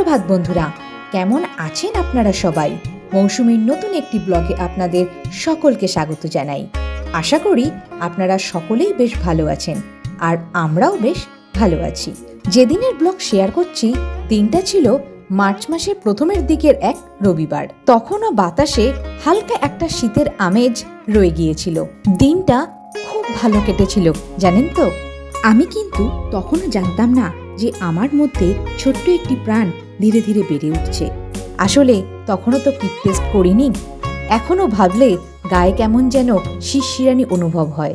সুপ্রভাত বন্ধুরা। কেমন আছেন আপনারা সবাই? মৌসুমীর নতুন একটি ব্লগে আপনাদের সকলকে স্বাগত জানাই। আশা করি আপনারা সকলেই বেশ ভালো আছেন আর আমরাও বেশ ভালো আছি। যেদিনের ব্লগ শেয়ার করছি, দিনটা ছিল মার্চ মাসের প্রথমের দিকের এক রবিবার। তখনও বাতাসে হালকা একটা শীতের আমেজ রয়ে গিয়েছিল। দিনটা খুব ভালো কেটেছিল, জানেন তো? আমি কিন্তু তখনও জানতাম না যে আমার মধ্যে ছোট্ট একটি প্রাণ ধীরে ধীরে বেড়ে উঠছে। আসলে তখনও তো কিট টেস্ট করিনি। এখনও ভাবলে গায়ে কেমন যেন শিরশিরানি অনুভব হয়।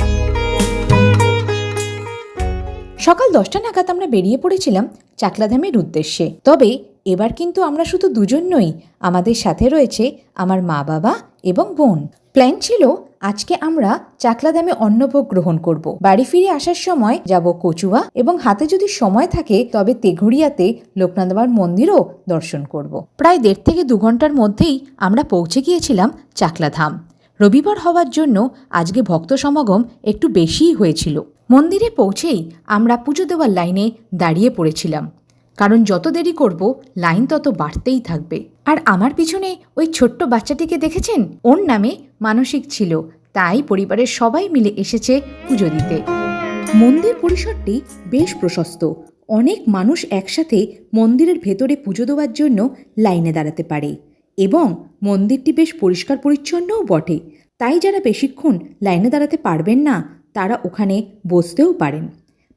সকাল দশটা নাগাদ আমরা বেরিয়ে পড়েছিলাম চাকলাধামের উদ্দেশ্যে। তবে এবার কিন্তু আমরা শুধু দুজন নই, আমাদের সাথে রয়েছে আমার মা বাবা এবং বোন। প্ল্যান ছিল আজকে আমরা চাকলা চাকলাদামে অন্নভোগ গ্রহণ করব। বাড়ি ফিরে আসার সময় যাব কচুয়া এবং হাতে যদি সময় থাকে তবে তেঘড়িয়াতে লোকনাথ বাবার মন্দিরও দর্শন করব। প্রায় দেড় থেকে দু ঘণ্টার মধ্যেই আমরা পৌঁছে গিয়েছিলাম চাকলাধাম রবিবার হওয়ার জন্য আজকে ভক্ত সমাগম একটু বেশিই হয়েছিল। মন্দিরে পৌঁছেই আমরা পুজো দেওয়ার লাইনে দাঁড়িয়ে পড়েছিলাম। কারণ যত দেরি করব, লাইন তত বাড়তেই থাকবে। আর আমার পিছনে ওই ছোট্ট বাচ্চাটিকে দেখেছেন? ওর নামে মানসিক ছিল, তাই পরিবারের সবাই মিলে এসেছে পুজো দিতে। মন্দির পরিসরটি বেশ প্রশস্ত। অনেক মানুষ একসাথে মন্দিরের ভেতরে পুজো দেওয়ার জন্য লাইনে দাঁড়াতে পারে এবং মন্দিরটি বেশ পরিষ্কার পরিচ্ছন্নও বটে। তাই যারা বেশিক্ষণ লাইনে দাঁড়াতে পারবেন না, তারা ওখানে বসতেও পারেন।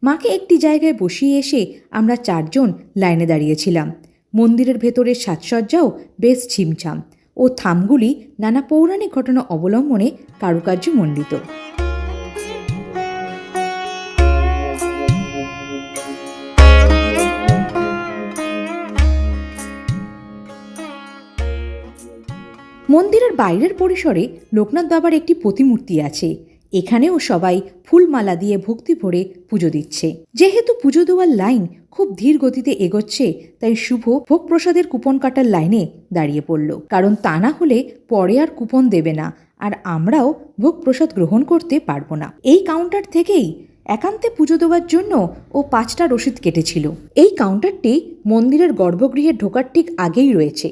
মাকে একটি জায়গায় বসিয়ে এসে আমরা চারজন লাইনে দাঁড়িয়েছিলাম। মন্দিরের ভেতরের সাজসজ্জাও বেশ ছিমছাম ও থামগুলি নানা পৌরাণিক ঘটনা অবলম্বনে কারুকার্য মণ্ডিত। মন্দিরের বাইরের পরিসরে লোকনাথ বাবার একটি প্রতিমূর্তি আছে। এখানেও সবাই ফুলমালা দিয়ে ভক্তি ভরে পুজো দিচ্ছে। যেহেতু পুজো দেওয়ার লাইন খুব ধীর গতিতে এগোচ্ছে, তাই শুভ ভোগ প্রসাদের কুপন কাটার লাইনে দাঁড়িয়ে পড়ল। কারণ তা না হলে পরে আর কুপন দেবে না, আর আমরাও ভোগ প্রসাদ গ্রহণ করতে পারব না। এই কাউন্টার থেকেই একান্তে পুজো দেওয়ার জন্য ও পাঁচটা রসিদ কেটেছিল। এই কাউন্টারটি মন্দিরের গর্ভগৃহে ঢোকার ঠিক আগেই রয়েছে।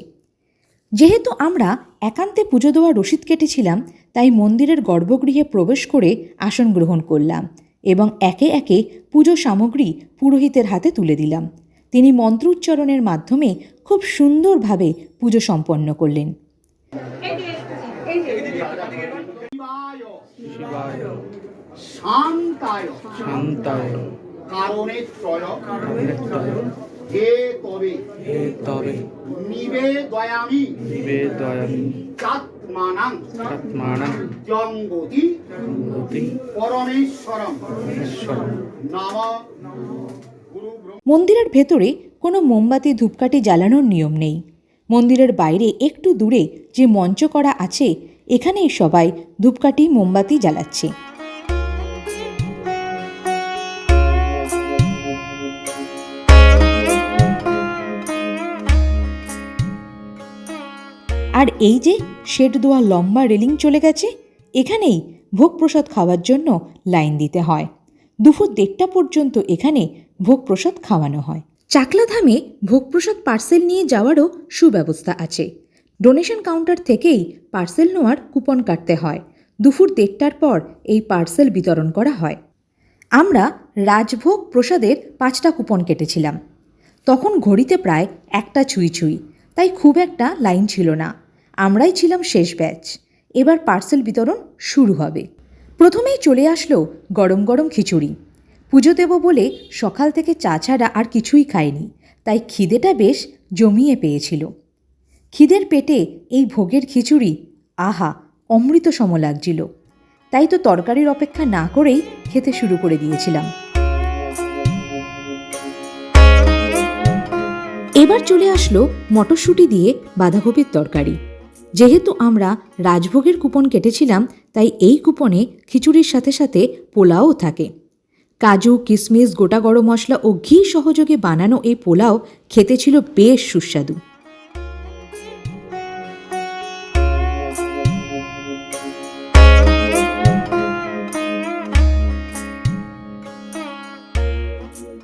যেহেতু আমরা একান্তে পুজো দেওয়ার রসিদ কেটেছিলাম তাই মন্দিরের গর্ভগৃহে প্রবেশ করে আসন গ্রহণ করলাম এবং একে একে পুজো সামগ্রী পুরোহিতের হাতে তুলে দিলাম। তিনি মন্ত্র উচ্চারণের মাধ্যমে খুব সুন্দরভাবে পুজো সম্পন্ন করলেন। শান্তায়। শান্তায়। কারণে ত্রয়। কারণেত্রয় হে তবে। হে তবে। নিবেদয়ামি নিবেদয়ামি চাত্মানাং আত্মানাং জঙ্গতি। গতি পরমেশ্বরম। নাম মন্দিরের ভেতরে কোনো মোমবাতি ধূপকাঠি জ্বালানোর নিয়ম নেই। মন্দিরের বাইরে একটু দূরে যে মঞ্চ করা আছে এখানেই সবাই ধূপকাঠি মোমবাতি জ্বালাচ্ছে। আর এই যে শেড দোয়া লম্বা রেলিং চলে গেছে, এখানেই ভোগ প্রসাদ খাওয়ার জন্য লাইন দিতে হয়। দুপুর দেড়টা পর্যন্ত এখানে ভোগ প্রসাদ খাওয়ানো হয়। চাকলাধামে ভোগ প্রসাদ পার্সেল নিয়ে যাওয়ারও সুব্যবস্থা আছে। ডোনেশন কাউন্টার থেকেই পার্সেল নেওয়ার কুপন কাটতে হয়। দুপুর দেড়টার পর এই পার্সেল বিতরণ করা হয়। আমরা রাজভোগ প্রসাদের পাঁচটা কুপন কেটেছিলাম। তখন ঘড়িতে প্রায় একটা ছুঁই ছুঁই, তাই খুব একটা লাইন ছিল না। আমরাই ছিলাম শেষ ব্যাচ। এবার পার্সেল বিতরণ শুরু হবে। প্রথমেই চলে আসলো গরম গরম খিচুড়ি। পুজো দেব বলে সকাল থেকে চা ছাড়া আর কিছুই খায়নি তাই খিদেটা বেশ জমিয়ে পেয়েছিল। খিদের পেটে এই ভোগের খিচুড়ি, আহা, অমৃত সম লাগছিল। তাই তো তরকারির অপেক্ষা না করেই খেতে শুরু করে দিয়েছিলাম। এবার চলে আসলো মটরশুঁটি দিয়ে বাঁধাকপির তরকারি। যেহেতু আমরা রাজভোগের কুপন কেটেছিলাম, তাই এই কুপনে খিচুড়ির সাথে সাথে পোলাও থাকে। কাজু কিশমিশ গোটা গরম মশলা ও ঘি সহযোগে বানানো এই পোলাও খেতে ছিল বেশ সুস্বাদু।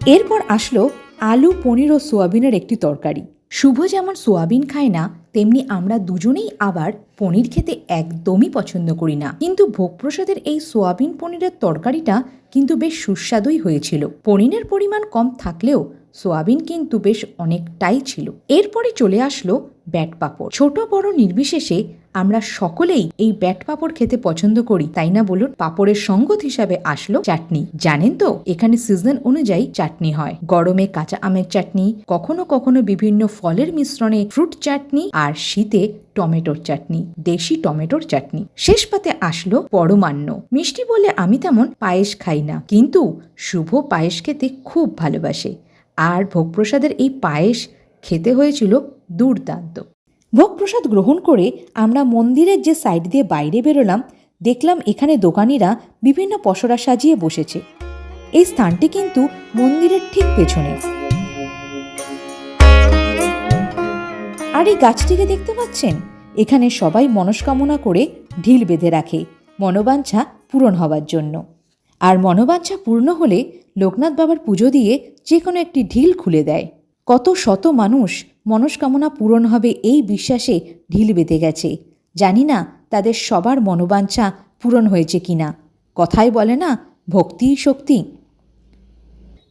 এরপর আসলো আলু, পনির ও সোয়াবিনের একটি তরকারি। শুভ যেমন সোয়াবিন খায় না, তেমনি আমরা দুজনেই আবার পনির খেতে একদমই পছন্দ করি না। কিন্তু ভোগপ্রসাদের এই সোয়াবিন পনিরের তরকারিটা কিন্তু বেশ সুস্বাদুই হয়েছিল। পনিরের পরিমাণ কম থাকলেও সোয়াবিন কিন্তু বেশ অনেকটাই ছিল। এরপরে চলে আসলো ব্যাট পাঁপড়। ছোট বড় নির্বিশেষে আমরা সকলেই এই ব্যাট পাঁপড় খেতে পছন্দ করি, তাই না বলুন? পাঁপড়ের সঙ্গত হিসাবে আসলো চাটনি। জানেন তো, এখানে সিজন অনুযায়ী চাটনি হয়। গরমে কাঁচা আমের চাটনি, কখনো কখনো বিভিন্ন ফলের মিশ্রণে ফ্রুট চাটনি আর শীতে টমেটোর চাটনি, দেশি টমেটোর চাটনি। শেষ পাতে আসলো পরমান্ন। মিষ্টি বলে আমি তেমন পায়েস খাই না, কিন্তু শুভ পায়েস খেতে খুব ভালোবাসে। আর ভোগপ্রসাদের এই পায়েস খেতে হয়েছিল দুর্দান্ত। ভোগপ্রসাদ গ্রহণ করে আমরা মন্দিরের যে সাইড দিয়ে বাইরে বেরোলাম, দেখলাম এখানে দোকানিরা বিভিন্ন পসরা সাজিয়ে বসেছে। এই স্থানটি কিন্তু মন্দিরের ঠিক পেছনে আর এই গাছটিকে দেখতে পাচ্ছেন? এখানে সবাই মনস্কামনা করে ঢিল বেঁধে রাখে, মনোবাঞ্ছা পূরণ হওয়ার জন্য। আর মনোবাঞ্ছা পূর্ণ হলে লোকনাথ বাবার পুজো দিয়ে যে কোনো একটি ঢিল খুলে দেয়। কত শত মানুষ মনস্কামনা পূরণ হবে এই বিশ্বাসে ঢিল বেঁধে গেছে। জানি না তাদের সবার মনোবাঞ্ছা পূরণ হয়েছে কিনা। কথাই বলে না ভক্তিই শক্তি।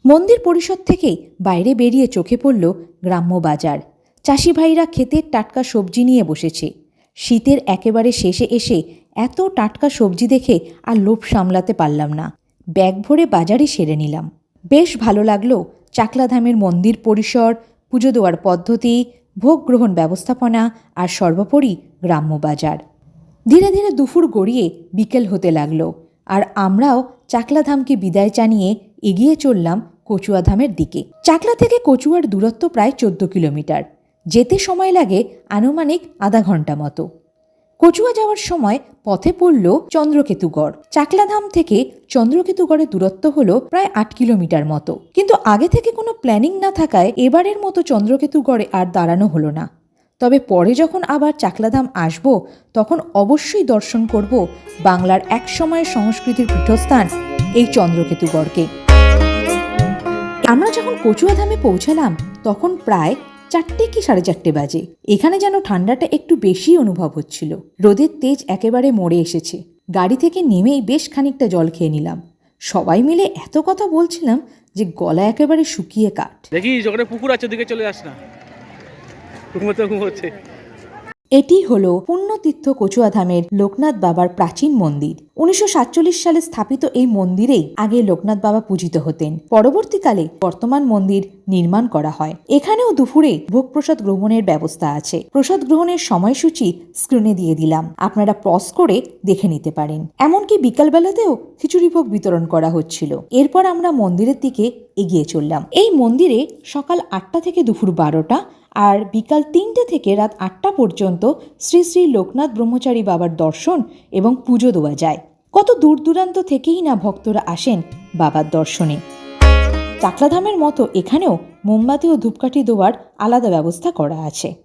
মন্দির পরিষদ থেকে বাইরে বেরিয়ে চোখে পড়ল গ্রাম্য বাজার। চাষি ভাইরা ক্ষেতের টাটকা সবজি নিয়ে বসেছে। শীতের একেবারে শেষে এসে এত টাটকা সবজি দেখে আর লোভ সামলাতে পারলাম না। ব্যাগ ভরে বাজারে সেরে নিলাম। বেশ ভালো লাগল চাকলাধামের মন্দির পরিসর, পুজো দেওয়ার পদ্ধতি, ভোগ গ্রহণ ব্যবস্থাপনা আর সর্বোপরি গ্রাম্য বাজার। ধীরে ধীরে দুপুর গড়িয়ে বিকেল হতে লাগল আর আমরাও চাকলাধামকে বিদায় জানিয়ে এগিয়ে চললাম কচুয়াধামের দিকে। চাকলা থেকে কচুয়ার দূরত্ব প্রায় চোদ্দ কিলোমিটার। যেতে সময় লাগে আনুমানিক আধা ঘণ্টা মতো। কচুয়া যাওয়ার সময় পথে পড়ল চন্দ্রকেতুগড়। চাকলাধাম থেকে চন্দ্রকেতুগড়ের দূরত্ব হল প্রায় আট কিলোমিটার মতো। কিন্তু আগে থেকে কোনো প্ল্যানিং না থাকায় এবারের মতো চন্দ্রকেতুগড়ে আর দাঁড়ানো হলো না। তবে পরে যখন আবার চাকলাধাম আসব, তখন অবশ্যই দর্শন করব বাংলার একসময়ের সংস্কৃতির পীঠস্থান এই চন্দ্রকেতুগড়কে। আমরা যখন কচুয়াধামে পৌঁছালাম, তখন প্রায় চারটে কি সাড়ে চারটে বাজে? এখানে যেন ঠান্ডাটা একটু বেশি অনুভব হচ্ছিল। রোদের তেজ একেবারে মরে এসেছে। গাড়ি থেকে নেমেই বেশ খানিকটা জল খেয়ে নিলাম। সবাই মিলে এত কথা বলছিলাম যে গলা একেবারে শুকিয়ে কাঠ। দেখি ওখানে পুকুর আছে, ওদিকে চলে আস না। ঘুমোতে ঘুমোচ্ছে এটি হল পুণ্যতীর্থ কচুয়াধামের লোকনাথ বাবার প্রাচীন মন্দির। উনিশশো সাতচল্লিশ সালে স্থাপিত এই মন্দিরেই আগে লোকনাথ বাবা পূজিত হতেন। পরবর্তীকালে বর্তমান মন্দির নির্মাণ করা হয়। এখানেও দুপুরে ভোগ প্রসাদ গ্রহণের ব্যবস্থা আছে। প্রসাদ গ্রহণের সময়সূচি স্ক্রিনে দিয়ে দিলাম। আপনারা পজ করে দেখে নিতে পারেন। এমনকি বিকালবেলাতেও খিচুড়ি ভোগ বিতরণ করা হচ্ছিল। এরপর আমরা মন্দিরের দিকে এগিয়ে চললাম। এই মন্দিরে সকাল আটটা থেকে দুপুর বারোটা আর বিকাল তিনটে থেকে রাত আটটা পর্যন্ত শ্রী শ্রী লোকনাথ ব্রহ্মচারী বাবার দর্শন এবং পুজো দেওয়া যায়। কত দূর দূরান্ত থেকেই না ভক্তরা আসেন বাবার দর্শনে। চাকলাধামের মতো এখানেও মোমবাতি ও ধূপকাঠি দেওয়ার আলাদা ব্যবস্থা করা আছে।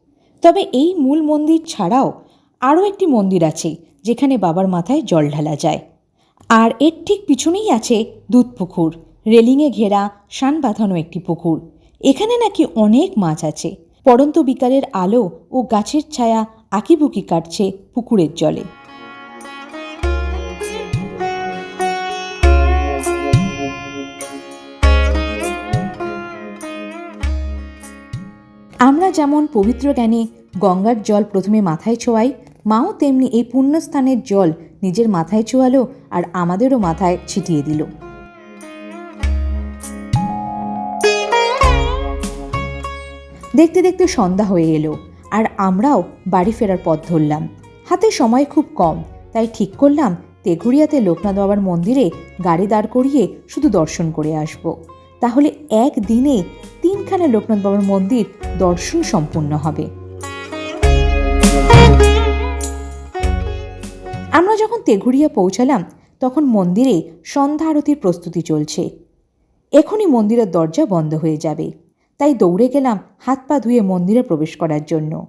তবে এই মূল মন্দির ছাড়াও আরও একটি মন্দির আছে, যেখানে বাবার মাথায় জল ঢালা যায়। আর এর ঠিক পিছনেই আছে দুধ পুকুর। রেলিংয়ে ঘেরা শান বাঁধানো একটি পুকুর। এখানে নাকি অনেক মাছ আছে। পড়ন্ত বিকালের আলো ও গাছের ছায়া আঁকিবুকি কাটছে পুকুরের জলে। আমরা যেমন পবিত্র জ্ঞানে গঙ্গার জল প্রথমে মাথায় ছোঁয়াই, মাও তেমনি এই পুণ্যস্থানের জল নিজের মাথায় ছোঁয়ালো আর আমাদেরও মাথায় ছিটিয়ে দিল। দেখতে দেখতে সন্ধ্যা হয়ে এলো, আর আমরাও বাড়ি ফেরার পথ ধরলাম। হাতে সময় খুব কম, তাই ঠিক করলাম তেঘুরিয়াতে লোকনাথ বাবার মন্দিরে গাড়ি দাঁড় করিয়ে শুধু দর্শন করে আসব। তাহলে একদিনে তিনখানা লোকনাথ বাবার মন্দির দর্শন সম্পূর্ণ হবে। আমরা যখন তেঘুরিয়া পৌঁছালাম, তখন মন্দিরে সন্ধ্যা আরতির প্রস্তুতি চলছে। এখনই মন্দিরের দরজা বন্ধ হয়ে যাবে। তাই দৌড়ে গেলাম হাত পা ধুয়ে মন্দিরে প্রবেশ করার জন্য।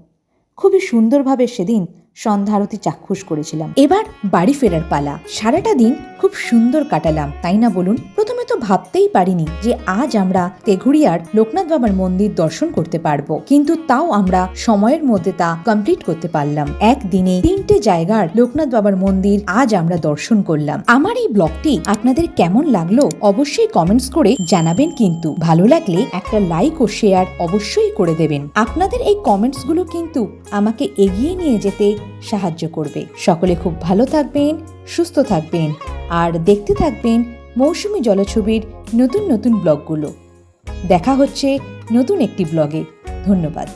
খুবই সুন্দরভাবে সেদিন সন্ধ্যারতি চাক্ষুষ করেছিলাম। এবার বাড়ি ফেরার পালা। সারাটা দিন খুব সুন্দর কাটালাম, তাই না বলুন? প্রথমে ভাবতেই পারিনি যে আজ আমরা তেঘুরিয়ার লোকনাথ বাবার মন্দির দর্শন করতে পারব। কিন্তু তাও আমরা সময়ের মধ্যে তা কমপ্লিট করতে পারলাম। একদিনে তিনটে জায়গার লোকনাথ বাবার মন্দির আজ আমরা দর্শন করলাম। আমার এই ব্লগটি আপনাদের কেমন লাগল অবশ্যই কমেন্টস করে জানাবেন কিন্তু। ভালো লাগলে একটা লাইক ও শেয়ার অবশ্যই করে দেবেন। আপনাদের এই কমেন্টসগুলো কিন্তু আমাকে এগিয়ে নিয়ে যেতে সাহায্য করবে। সকলে খুব ভালো থাকবেন, সুস্থ থাকবেন, আর দেখতে থাকবেন মৌসুমী জলছবির নতুন নতুন ব্লগগুলো। দেখা হচ্ছে নতুন একটি ব্লগে। ধন্যবাদ।